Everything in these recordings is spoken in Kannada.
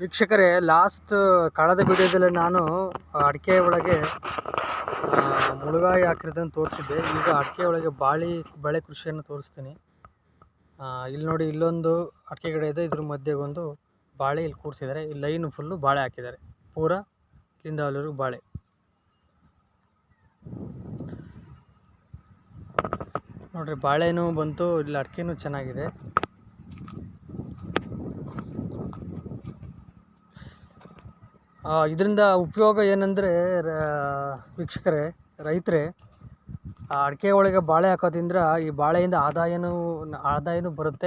ವೀಕ್ಷಕರೇ, ಲಾಸ್ಟ್, ಕಳೆದ ವಿಡಿಯೋದಲ್ಲಿ ನಾನು ಅಡಿಕೆ ಒಳಗೆ ಮುಳುಗಾಯಿ ಹಾಕಿರೋದನ್ನು ತೋರಿಸಿದ್ದೆ. ಈಗ ಅಡಿಕೆ ಒಳಗೆ ಬಾಳಿ, ಬಳೆ ಕೃಷಿಯನ್ನು ತೋರಿಸ್ತೀನಿ. ಇಲ್ಲಿ ನೋಡಿ, ಇಲ್ಲೊಂದು ಅಡಿಕೆ ಗಿಡ ಇದೆ. ಇದ್ರ ಮಧ್ಯೆ ಒಂದು ಬಾಳೆ ಇಲ್ಲಿ ಕೂರಿಸಿದ್ದಾರೆ. ಈ ಲೈನ್ ಫುಲ್ಲು ಬಾಳೆ ಹಾಕಿದ್ದಾರೆ. ಪೂರ ಇಲ್ಲಿಂದ ಅಲ್ಲಿವರೆಗೂ ಬಾಳೆ. ನೋಡ್ರಿ, ಬಾಳೆನೂ ಬಂತು. ಇಲ್ಲಿ ಅಡಿಕೆನೂ ಚೆನ್ನಾಗಿದೆ. ಇದರಿಂದ ಉಪಯೋಗ ಏನಂದರೆ ವೀಕ್ಷಕರೇ, ರೈತರೇ ಅಡಿಕೆ ಒಳಗೆ ಬಾಳೆ ಹಾಕೋದ್ರಿಂದ ಈ ಬಾಳೆಯಿಂದ ಆದಾಯನೂ ಆದಾಯನೂ ಬರುತ್ತೆ.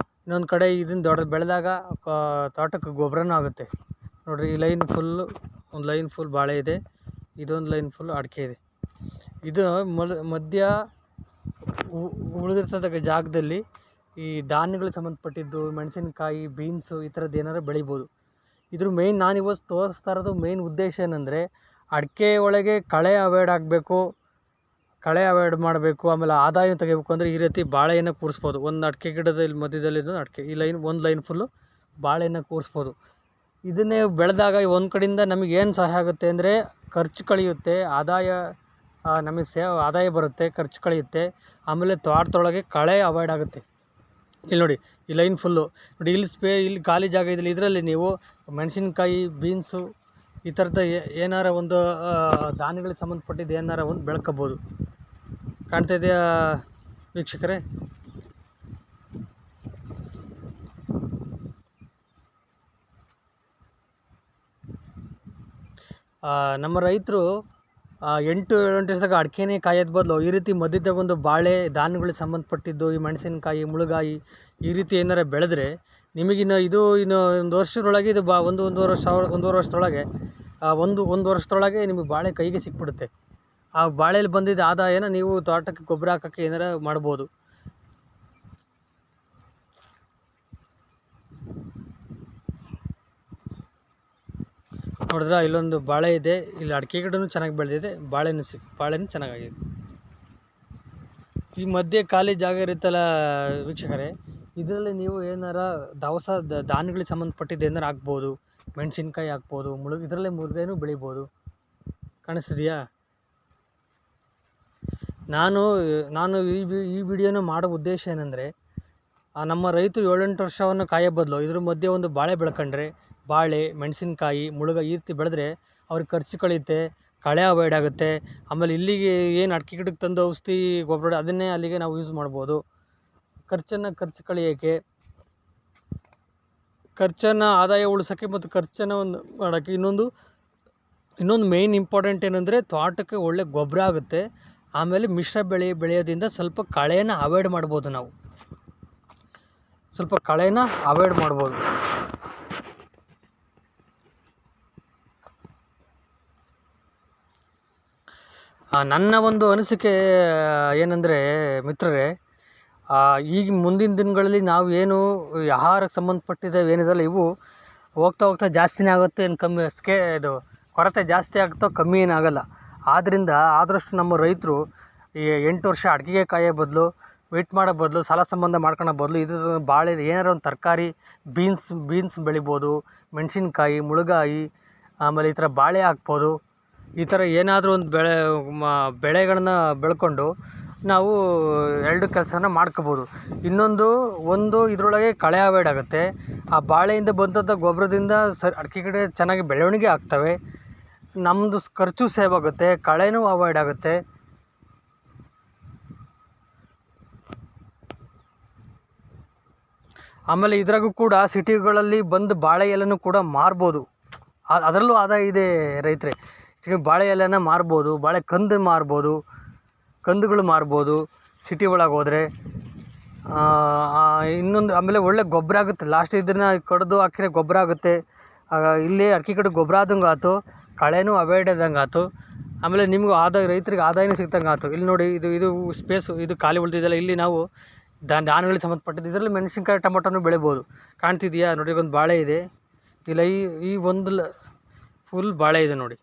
ಇನ್ನೊಂದು ಕಡೆ ಇದನ್ನ ದೊಡ್ಡ ಬೆಳೆದಾಗ ತೋಟಕ್ಕೆ ಗೊಬ್ಬರನೂ ಆಗುತ್ತೆ. ನೋಡಿರಿ, ಈ ಲೈನ್ ಫುಲ್ಲು ಒಂದು ಲೈನ್ ಫುಲ್ ಬಾಳೆ ಇದೆ. ಇದೊಂದು ಲೈನ್ ಫುಲ್ ಅಡಿಕೆ ಇದೆ. ಇದು ಮಧ್ಯ ಉ- ಉಳಿದಿರ್ತಕ್ಕ ಜಾಗದಲ್ಲಿ ಈ ಧಾನ್ಯಗಳಿಗೆ ಸಂಬಂಧಪಟ್ಟಿದ್ದು, ಮೆಣಸಿನಕಾಯಿ, ಬೀನ್ಸು ಈ ಥರದ್ದು ಏನಾರು ಬೆಳಿಬೋದು. ಇದ್ರ ಮೇಯ್ನ್ ನಾನು ಇವತ್ತು ತೋರಿಸ್ತಾ ಇರೋದು ಮೇಯ್ನ್ ಉದ್ದೇಶ ಏನಂದರೆ ಅಡಿಕೆ ಒಳಗೆ ಕಳೆ ಅವಾಯ್ಡ್ ಆಗಬೇಕು, ಕಳೆ ಅವಾಯ್ಡ್ ಮಾಡಬೇಕು, ಆಮೇಲೆ ಆದಾಯ ತೆಗಿಬೇಕು ಅಂದರೆ ಈ ರೀತಿ ಬಾಳೆಯನ್ನು ಕೂರಿಸ್ಬೋದು. ಒಂದು ಅಡಿಕೆ ಗಿಡದ ಇಲ್ಲಿ ಮಧ್ಯದಲ್ಲಿ ಇದು ಅಡಿಕೆ, ಈ ಲೈನ್ ಒಂದು ಲೈನ್ ಫುಲ್ಲು ಬಾಳೆಯನ್ನು ಕೂರಿಸ್ಬೋದು. ಇದನ್ನೇ ಬೆಳೆದಾಗ ಒಂದು ಕಡೆಯಿಂದ ನಮಗೆ ಏನು ಸಹಾಯ ಆಗುತ್ತೆ ಅಂದರೆ ಖರ್ಚು ಕಳೆಯುತ್ತೆ, ಆದಾಯ ನಮಗೆ ಸೇ, ಆದಾಯ ಬರುತ್ತೆ, ಖರ್ಚು ಕಳೆಯುತ್ತೆ, ಆಮೇಲೆ ತೋಟದೊಳಗೆ ಕಳೆ ಅವಾಯ್ಡ್ ಆಗುತ್ತೆ. ಇಲ್ಲಿ ನೋಡಿ, ಈ ಲೈನ್ ಫುಲ್ಲು. ನೋಡಿ, ಇಲ್ಲಿ ಸ್ಪೇ, ಇಲ್ಲಿ ಖಾಲಿ ಜಾಗ ಇದ್ದಲ್ಲಿ ಇದರಲ್ಲಿ ನೀವು ಮೆಣಸಿನ್ಕಾಯಿ, ಬೀನ್ಸು, ಈ ಥರದ ಏನಾರ ಒಂದು ಧಾನ್ಯಗಳಿಗೆ ಸಂಬಂಧಪಟ್ಟಿದ್ದು ಏನಾರ ಒಂದು ಬೆಳ್ಕೋಬೋದು. ಕಾಣ್ತಾ ಇದೆಯಾ ವೀಕ್ಷಕರೇ? ನಮ್ಮ ರೈತರು ಎಂಟು ಏಳು ದಿವಸದಾಗ ಅಡಿಕೆನೇ ಕಾಯೋದು ಬದಲು ಈ ರೀತಿ ಮಧ್ಯದಾಗ ಒಂದು ಬಾಳೆ ಧಾನ್ಯಗಳಿಗೆ ಸಂಬಂಧಪಟ್ಟಿದ್ದು, ಈ ಮೆಣಸಿನಕಾಯಿ, ಮುಳುಗಾಯಿ ಈ ರೀತಿ ಏನಾರ ಬೆಳೆದ್ರೆ ನಿಮಗಿನ್ನು ಇದು ಇನ್ನು ಒಂದು ವರ್ಷದೊಳಗೆ ಇದು ಬಾ, ಒಂದು ಒಂದೂವರೆ ಸಾವಿರ, ಒಂದೂವರೆ ವರ್ಷದೊಳಗೆ ಒಂದು ಒಂದು ವರ್ಷದೊಳಗೆ ನಿಮಗೆ ಬಾಳೆ ಕೈಗೆ ಸಿಕ್ಬಿಡುತ್ತೆ. ಆ ಬಾಳೆಯಲ್ಲಿ ಬಂದಿದ್ದ ಆದಾಯನ ನೀವು ತೋಟಕ್ಕೆ ಗೊಬ್ಬರ ಹಾಕೋಕ್ಕೆ ಏನಾರ ಮಾಡ್ಬೋದು. ನೋಡಿದ್ರೆ ಇಲ್ಲೊಂದು ಬಾಳೆ ಇದೆ. ಇಲ್ಲಿ ಅಡಿಕೆ ಗಿಡನೂ ಚೆನ್ನಾಗಿ ಬೆಳೆದಿದೆ. ಬಾಳೆನೂ ಸಿ, ಬಾಳೆನೂ ಚೆನ್ನಾಗಾಗಿದೆ. ಈ ಮಧ್ಯೆ ಖಾಲಿ ಜಾಗ ಇರುತ್ತಲ್ಲ ವೀಕ್ಷಕರೇ, ಇದರಲ್ಲಿ ನೀವು ಏನಾರ ದವಸ ಧಾನ್ಯಗಳಿಗೆ ಸಂಬಂಧಪಟ್ಟಿದ್ದು ಏನಾರು ಹಾಕ್ಬೋದು, ಮೆಣಸಿನ್ಕಾಯಿ ಹಾಕ್ಬೋದು, ಮುಳು, ಇದರಲ್ಲೇ ಮುಳುಗಾಯಿನೂ ಬೆಳಿಬೋದು. ಕಾಣಿಸ್ತಿದೆಯಾ? ನಾನು ನಾನು ಈ ಈ ವಿಡಿಯೋನ ಮಾಡೋ ಉದ್ದೇಶ ಏನಂದರೆ ನಮ್ಮ ರೈತರು ಏಳೆಂಟು ವರ್ಷವನ್ನು ಕಾಯೋ ಬದಲು ಇದ್ರ ಮಧ್ಯೆ ಒಂದು ಬಾಳೆ ಬೆಳ್ಕೊಂಡ್ರೆ ಬಾಳೆ, ಮೆಣಸಿನ್ಕಾಯಿ, ಮುಳುಗ ಈ ರೀತಿ ಬೆಳೆದ್ರೆ ಅವ್ರಿಗೆ ಖರ್ಚು ಕಳೆಯುತ್ತೆ, ಕಳೆ ಅವಾಯ್ಡ್ ಆಗುತ್ತೆ. ಆಮೇಲೆ ಇಲ್ಲಿಗೆ ಏನು ಅಡಿಕೆ ಗಿಡಕ್ಕೆ ತಂದು ಔಷಧಿ, ಗೊಬ್ಬರ ಅದನ್ನೇ ಅಲ್ಲಿಗೆ ನಾವು ಯೂಸ್ ಮಾಡ್ಬೋದು. ಖರ್ಚನ್ನು ಖರ್ಚು ಕಳೆಯೋಕ್ಕೆ ಖರ್ಚನ್ನು ಆದಾಯ ಉಳಿಸೋಕ್ಕೆ ಮತ್ತು ಖರ್ಚನ್ನು ಒಂದು ಮಾಡೋಕ್ಕೆ ಇನ್ನೊಂದು ಇನ್ನೊಂದು ಮೇಯ್ನ್ ಇಂಪಾರ್ಟೆಂಟ್ ಏನಂದರೆ ತೋಟಕ್ಕೆ ಒಳ್ಳೆ ಗೊಬ್ಬರ ಆಗುತ್ತೆ. ಆಮೇಲೆ ಮಿಶ್ರ ಬೆಳೆ ಬೆಳೆಯೋದ್ರಿಂದ ಸ್ವಲ್ಪ ಕಳೆಯನ್ನು ಅವಾಯ್ಡ್ ಮಾಡ್ಬೋದು ನಾವು. ಸ್ವಲ್ಪ ಕಳೆನ ಅವಾಯ್ಡ್ ಮಾಡ್ಬೋದು. ನನ್ನ ಒಂದು ಅನಿಸಿಕೆ ಏನಂದರೆ, ಮಿತ್ರರೇ ಈಗ ಮುಂದಿನ ದಿನಗಳಲ್ಲಿ ನಾವು ಏನು ಆಹಾರಕ್ಕೆ ಸಂಬಂಧಪಟ್ಟಿದ್ದೇವೆ ಏನಿದೆಲ್ಲ ಇವು ಹೋಗ್ತಾ ಹೋಗ್ತಾ ಜಾಸ್ತಿನೇ ಆಗುತ್ತೆ, ಏನು ಕಮ್ಮಿ ಸ್ಕೇ ಇದು ಕೊರತೆ ಜಾಸ್ತಿ ಆಗುತ್ತೋ ಕಮ್ಮಿ ಏನಾಗಲ್ಲ ಆದ್ದರಿಂದ ಆದಷ್ಟು ನಮ್ಮ ರೈತರು ಈ ಎಂಟು ವರ್ಷ ಅಡಿಕೆಗೆ ಕಾಯೋ ಬದಲು ವೆಯ್ಟ್ ಮಾಡೋ ಬದಲು, ಸಾಲ ಸಂಬಂಧ ಮಾಡ್ಕೊಳ್ಳೋ ಬದಲು, ಇದ್ರ ಬಾಳೆ ಏನಾರು ಒಂದು ತರಕಾರಿ ಬೀನ್ಸ್ ಬೀನ್ಸ್ ಬೆಳಿಬೋದು, ಮೆಣಸಿನ್ಕಾಯಿ, ಮುಳುಗಾಯಿ, ಆಮೇಲೆ ಈ ಥರ ಬಾಳೆ ಹಾಕ್ಬೋದು. ಈ ಥರ ಏನಾದರೂ ಒಂದು ಬೆಳೆ, ಮ, ಬೆಳೆಗಳನ್ನ ಬೆಳ್ಕೊಂಡು ನಾವು ಎರಡು ಕೆಲಸನ ಮಾಡ್ಕೋಬೋದು. ಇನ್ನೊಂದು, ಒಂದು ಇದರೊಳಗೆ ಕಳೆ ಅವಾಯ್ಡ್ ಆಗುತ್ತೆ. ಆ ಬಾಳೆಯಿಂದ ಬಂದಂಥ ಗೊಬ್ಬರದಿಂದ ಸ ಅಡಿಕೆ ಗಿಡ ಚೆನ್ನಾಗಿ ಬೆಳವಣಿಗೆ ಆಗ್ತವೆ. ನಮ್ಮದು ಖರ್ಚು ಸೇವ್ ಆಗುತ್ತೆ, ಕಳೆನೂ ಅವಾಯ್ಡ್ ಆಗುತ್ತೆ. ಆಮೇಲೆ ಇದ್ರಾಗೂ ಕೂಡ ಸಿಟಿಗಳಲ್ಲಿ ಬಂದು ಬಾಳೆ ಎಲೆನೂ ಕೂಡ ಮಾರ್ಬೋದು. ಅದರಲ್ಲೂ ಆದಾಯ ಇದೆ ರೈತರೆ. ಬಾಳೆ ಎಲೆನ ಮಾರ್ಬೋದು, ಬಾಳೆ ಕಂದು ಮಾರ್ಬೋದು, ಕಂದುಗಳು ಮಾರ್ಬೋದು ಸಿಟಿ ಒಳಗೆ ಹೋದರೆ ಇನ್ನೊಂದು, ಆಮೇಲೆ ಒಳ್ಳೆ ಗೊಬ್ಬರ ಆಗುತ್ತೆ. ಲಾಸ್ಟ್ ಇದನ್ನು ಕಡ್ದು ಹಾಕಿದ್ರೆ ಗೊಬ್ಬರ ಆಗುತ್ತೆ. ಆಗ ಇಲ್ಲಿ ಅಕ್ಕಿ ಕಡೆ ಗೊಬ್ಬರ ಆದಂಗೆ ಆಯ್ತು ಕಳೆನೂ ಅವಾಯ್ಡ್ ಆದಂಗೆ ಆಯ್ತು ಆಮೇಲೆ ನಿಮಗೂ ಆದಾಯ, ರೈತರಿಗೆ ಆದಾಯನೂ ಸಿಗ್ತಂಗೆ ಆಯ್ತು ಇಲ್ಲಿ ನೋಡಿ, ಇದು ಇದು ಸ್ಪೇಸು ಇದು ಖಾಲಿ ಉಳಿದಿದೆಯಲ್ಲ ಇಲ್ಲಿ ನಾವು ಧಾನ್ಯಗಳಿಗೆ ಸಂಬಂಧಪಟ್ಟಿದ್ದು. ಇದರಲ್ಲಿ ಮೆಣಸಿನ್ಕಾಯಿ, ಟೊಮೊಟೊನೂ ಬೆಳಿಬೋದು. ಕಾಣ್ತಿದೆಯಾ ನೋಡಿ ಒಂದು ಬಾಳೆ ಇದೆ. ಇಲ್ಲ, ಈ ಈ ಒಂದು ಫುಲ್ ಬಾಳೆ ಇದೆ ನೋಡಿ.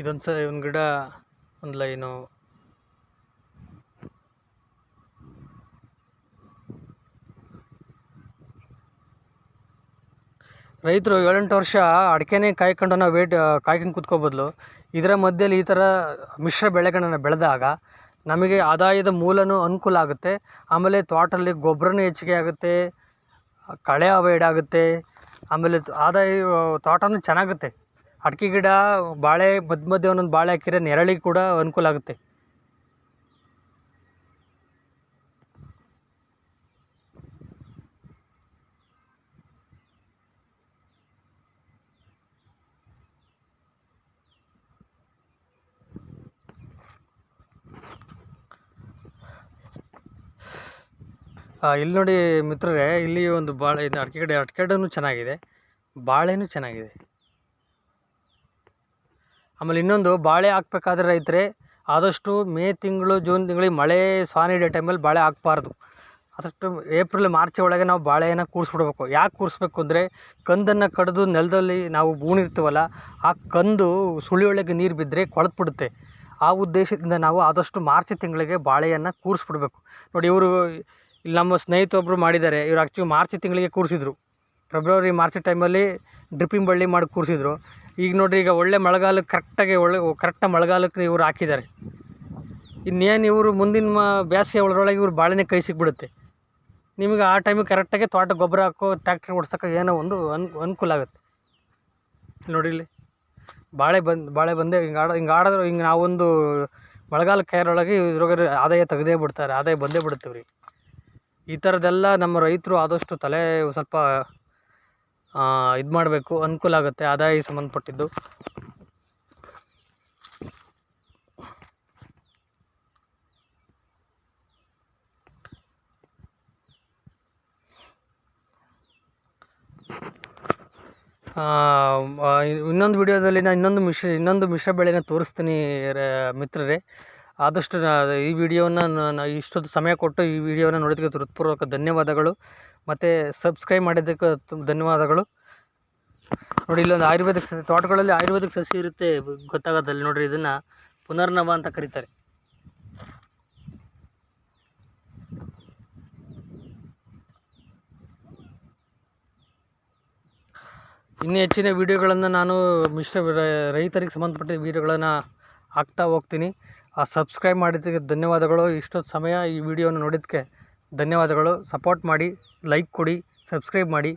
ಇದೊಂದು ಸ ಒಂದು ಗಿಡ, ಒಂದು ಲೈನು. ರೈತರು ಏಳೆಂಟು ವರ್ಷ ಅಡಿಕೆನೇ ಕಾಯ್ಕೊಂಡು ನಾವು ವೇಟ್ ಕಾಯ್ಕೊಂಡು ಕೂತ್ಕೋ ಬದಲು. ಇದರ ಮಧ್ಯದಲ್ಲಿ ಈ ಥರ ಮಿಶ್ರ ಬೆಳೆಗಳನ್ನು ಬೆಳೆದಾಗ ನಮಗೆ ಆದಾಯದ ಮೂಲನೂ ಅನುಕೂಲ ಆಗುತ್ತೆ. ಆಮೇಲೆ ತೋಟಲ್ಲಿ ಗೊಬ್ಬರನೂ ಹೆಚ್ಚಿಗೆ ಆಗುತ್ತೆ ಕಳೆ ಅವಾಯ್ಡ್ ಆಗುತ್ತೆ. ಆಮೇಲೆ ಆದಾಯ ತೋಟನೂ ಚೆನ್ನಾಗುತ್ತೆ. ಅಡಿಕೆ ಗಿಡ, ಬಾಳೆ ಮಧ್ಯ ಮಧ್ಯೆ ಒಂದೊಂದು ಬಾಳೆ ಹಾಕಿದ್ರೆ ನೆರಳಿಗೆ ಕೂಡ ಅನುಕೂಲ ಆಗುತ್ತೆ. ಇಲ್ಲಿ ನೋಡಿ ಮಿತ್ರರೇ, ಇಲ್ಲಿ ಒಂದು ಬಾಳೆ, ಇದು ಅಡಿಕೆ ಗಿಡ, ಅಡಿಕೆ ಗಿಡನೂ ಚೆನ್ನಾಗಿದೆ. ಬಾಳೆನೂ ಚೆನ್ನಾಗಿದೆ. ಆಮೇಲೆ ಇನ್ನೊಂದು ಬಾಳೆ ಹಾಕ್ಬೇಕಾದ್ರೆ ರೈತರೆ, ಆದಷ್ಟು ಮೇ ತಿಂಗಳು, ಜೂನ್ ತಿಂಗಳಿಗೆ ಮಳೆ ಸಾನಿ ಹಿಡಿಯೋ ಟೈಮಲ್ಲಿ ಬಾಳೆ ಹಾಕ್ಬಾರ್ದು. ಆದಷ್ಟು ಏಪ್ರಿಲ್, ಮಾರ್ಚ್ ಒಳಗೆ ನಾವು ಬಾಳೆಯನ್ನು ಕೂರಿಸ್ಬಿಡ್ಬೇಕು. ಯಾಕೆ ಕೂರಿಸ್ಬೇಕು ಅಂದರೆ ಕಂದನ್ನು ಕಡಿದು ನೆಲದಲ್ಲಿ ನಾವು ಬೂಣಿರ್ತೀವಲ್ಲ ಆ ಕಂದು ಸುಳಿಯೊಳಗೆ ನೀರು ಬಿದ್ದರೆ ಕೊಳೆತ್ಬಿಡುತ್ತೆ ಆ ಉದ್ದೇಶದಿಂದ ನಾವು ಆದಷ್ಟು ಮಾರ್ಚ್ ತಿಂಗಳಿಗೆ ಬಾಳೆಯನ್ನು ಕೂರಿಸ್ಬಿಡ್ಬೇಕು. ನೋಡಿ ಇವರು ಇಲ್ಲಿ ನಮ್ಮ ಸ್ನೇಹಿತೊಬ್ಬರು ಮಾಡಿದ್ದಾರೆ, ಇವರು ಆ್ಯಕ್ಚುಲಿ ಮಾರ್ಚ್ ತಿಂಗಳಿಗೆ ಕೂರಿಸಿದ್ರು. ಫೆಬ್ರವರಿ ಮಾರ್ಚ್ ಟೈಮಲ್ಲಿ ಡ್ರಿಪ್ಪಿಂಗ್ ಬಳ್ಳಿ ಮಾಡಿ ಕೂರಿಸಿದ್ರು. ಈಗ ನೋಡಿರಿ, ಈಗ ಒಳ್ಳೆ ಮಳೆಗಾಲಕ್ಕೆ ಕರೆಕ್ಟಾಗಿ ಒಳ್ಳೆ ಕರೆಕ್ಟಾಗಿ ಮಳೆಗಾಲಕ್ಕೆ ಇವ್ರು ಹಾಕಿದ್ದಾರೆ. ಇನ್ನೇನು ಇವರು ಮುಂದಿನ ಮ ಬೇಸಿಗೆ ಒಳಗೊಳಗೆ ಇವ್ರು ಬಾಳೆನೇ ಕೈ ಸಿಕ್ಬಿಡುತ್ತೆ. ನಿಮಗೆ ಆ ಟೈಮಿಗೆ ಕರೆಕ್ಟಾಗಿ ತೋಟ ಗೊಬ್ಬರ ಹಾಕೋ ಟ್ಯಾಕ್ಟ್ರಿ ಓಡ್ಸೋಕೆ ಏನೋ ಒಂದು ಅನ್, ಅನುಕೂಲ ಆಗುತ್ತೆ. ನೋಡಿ ಬಾಳೆ ಬಂದು, ಬಾಳೆ ಬಂದೆ ಹಿಂಗೆ ಆಡೋ, ಹಿಂಗೆ ಆಡಿದ್ರೆ ಹಿಂಗೆ ನಾವೊಂದು ಮಳೆಗಾಲ ಕೈರೊಳಗೆ ಇದ್ರೊಳಗೆ ಆದಾಯ ತೆಗೆದೇ ಬಿಡ್ತಾರೆ, ಆದಾಯ ಬಂದೇ ಬಿಡುತ್ತೆ ರೀ ಈ ಥರದ್ದೆಲ್ಲ ನಮ್ಮ ರೈತರು ಆದಷ್ಟು ತಲೆ ಸ್ವಲ್ಪ ಇದು ಮಾಡಬೇಕು, ಅನುಕೂಲ ಆಗುತ್ತೆ, ಆದಾಯ ಸಂಬಂಧಪಟ್ಟಿದ್ದು. ಇನ್ನೊಂದು ವಿಡಿಯೋದಲ್ಲಿ ನಾನು ಇನ್ನೊಂದು ಮಿಶ್ರ ಇನ್ನೊಂದು ಮಿಶ್ರ ಬೆಳೆನ ತೋರಿಸ್ತೀನಿ ಮಿತ್ರರೇ. ಆದಷ್ಟು ಈ ವಿಡಿಯೋನ ನಾನು ಇಷ್ಟೊಂದು ಸಮಯ ಕೊಟ್ಟು ಈ ವಿಡಿಯೋನ ನೋಡಿದ್ದಕ್ಕೆ ಹೃತ್ಪೂರ್ವಕ ಧನ್ಯವಾದಗಳು. ಮತ್ತು ಸಬ್ಸ್ಕ್ರೈಬ್ ಮಾಡಿದ್ದಕ್ಕೆ ತುಂಬ ಧನ್ಯವಾದಗಳು. ನೋಡಿ, ಇಲ್ಲೊಂದು ಆಯುರ್ವೇದಿಕ್ ಸಸಿ, ತೋಟಗಳಲ್ಲಿ ಆಯುರ್ವೇದಿಕ್ ಸಸಿ ಇರುತ್ತೆ, ಗೊತ್ತಾಗೋದಲ್ಲಿ ನೋಡಿರಿ, ಇದನ್ನು ಪುನರ್ನವ ಅಂತ ಕರೀತಾರೆ. ಇನ್ನೂ ಹೆಚ್ಚಿನ ವೀಡಿಯೋಗಳನ್ನು ನಾನು ಮಿಶ್ರ ರೈತರಿಗೆ ಸಂಬಂಧಪಟ್ಟ ವೀಡಿಯೋಗಳನ್ನು ಹಾಕ್ತಾ ಹೋಗ್ತೀನಿ. ಆ ಸಬ್ಸ್ಕ್ರೈಬ್ ಮಾಡಿದ್ದಕ್ಕೆ ಧನ್ಯವಾದಗಳು. ಇಷ್ಟೊತ್ತು ಸಮಯ ಈ ವಿಡಿಯೋನ ನೋಡಿದ್ದಕ್ಕೆ ಧನ್ಯವಾದಗಳು. ಸಪೋರ್ಟ್ ಮಾಡಿ ಲೈಕ್ ಕೊಡಿ ಸಬ್ಸ್ಕ್ರೈಬ್ ಮಾಡಿ.